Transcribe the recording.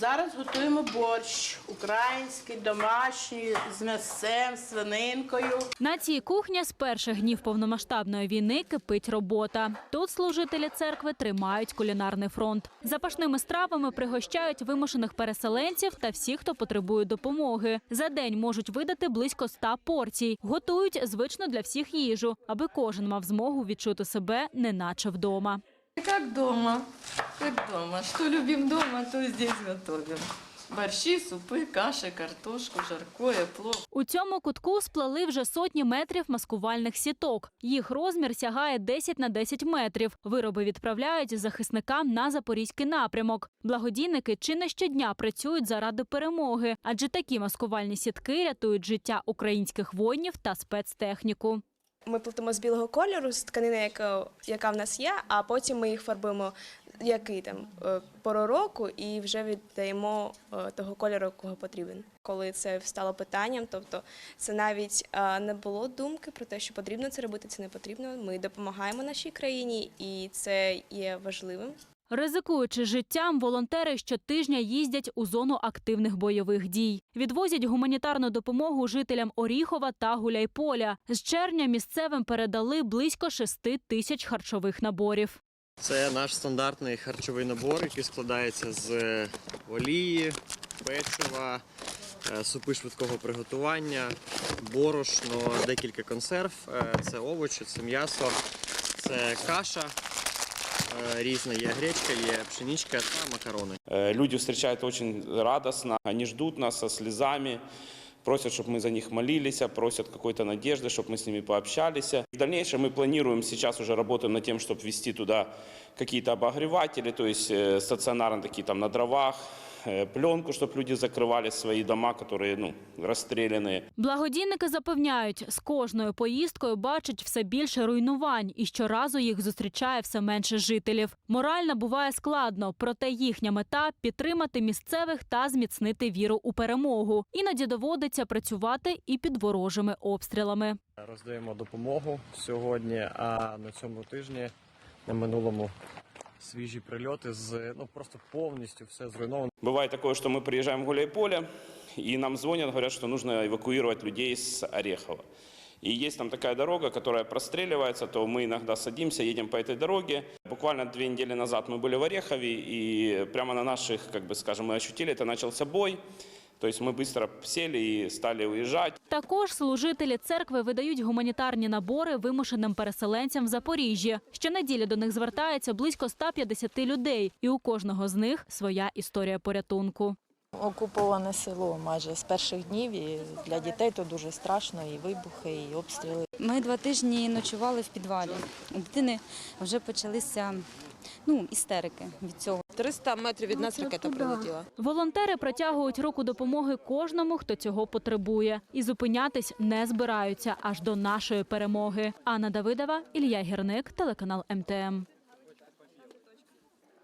Зараз готуємо борщ український, домашній, з м'ясцем, свининкою. На цій кухні з перших днів повномасштабної війни кипить робота. Тут служителі церкви тримають кулінарний фронт. Запашними стравами пригощають вимушених переселенців та всіх, хто потребує допомоги. За день можуть видати близько 100 порцій. Готують звично для всіх їжу, аби кожен мав змогу відчути себе неначе вдома. Как дома, как дома. Что любим дома, то здесь готовим. Борщи, супы, каши, картошку, жаркое, плов. У цьому кутку сплели вже сотні метрів маскувальних сіток. Їх розмір сягає 10 на 10 метрів. Вироби відправляють захисникам на запорізький напрямок. Благодійники чи не щодня працюють заради перемоги, адже такі маскувальні сітки рятують життя українських воїнів та спецтехніку. Ми плетемо з білого кольору, з тканини, яка, яка в нас є, а потім ми їх фарбуємо який там е, пору року і вже віддаємо е, того кольору, кого потрібен. Коли це стало питанням, тобто це навіть е, не було думки про те, що потрібно це робити, це не потрібно. Ми допомагаємо нашій країні, і це є важливим. Ризикуючи життям, волонтери щотижня їздять у зону активних бойових дій. Відвозять гуманітарну допомогу жителям Оріхова та Гуляйполя. З червня місцевим передали близько 6 тисяч харчових наборів. Це наш стандартний харчовий набор, який складається з е, олії, печива, е, супи швидкого приготування, борошно, декілька консерв. Е, Це овочі, це м'ясо, це каша. е, Різна є гречка, є пшеничка та макарони. Э, Люди встречают очень радостно, они ждут нас со слезами, просят, чтобы мы за них молились, просят какой-то надежды, чтобы мы с ними пообщались. В дальнейшем мы планируем, сейчас уже работаем над тем, чтобы ввести туда какие-то обогреватели, то есть э, стационарно такие там на дровах, э, пленку, чтобы люди закрывали свои дома, которые ну, расстрелянные. Благодійники запевняють, з кожною поїздкою бачать все більше руйнувань, і щоразу їх зустрічає все менше жителів. Морально буває складно, проте їхня мета підтримати місцевих та зміцнити віру у перемогу. Іноді доводиться працювати і під ворожими обстрілами. Роздаємо допомогу сьогодні, а на цьому тижні, на минулому, свіжі прильоти з ну просто повністю все зруйновано. Бывает такое, что мы приезжаем в Гуляйполе, и нам звонят, говорят, что нужно эвакуировать людей с Орехова. И есть там такая дорога, которая простреливается, то мы иногда садимся, едем по этой дороге. Буквально две недели назад мы были в Орехове, и прямо на наших, как бы скажем, мы ощутили, это начался бой. То есть мы быстро сели и стали уезжать. Також служителі церкви видають гуманітарні набори вимушеним переселенцям в Запоріжжі. Щонеділі до них звертається близько 150 людей, і у кожного з них своя історія порятунку. Окуповане село майже з перших днів і для дітей то дуже страшно, і вибухи, і обстріли. Ми два тижні ночували в підвалі. У дитини вже почалися ну, істерики від цього. 300 метрів від нас ракета прилетіла. Волонтери протягують руку допомоги кожному, хто цього потребує, і зупинятись не збираються аж до нашої перемоги. Анна Давидова, Ілля Гірник, телеканал МТМ.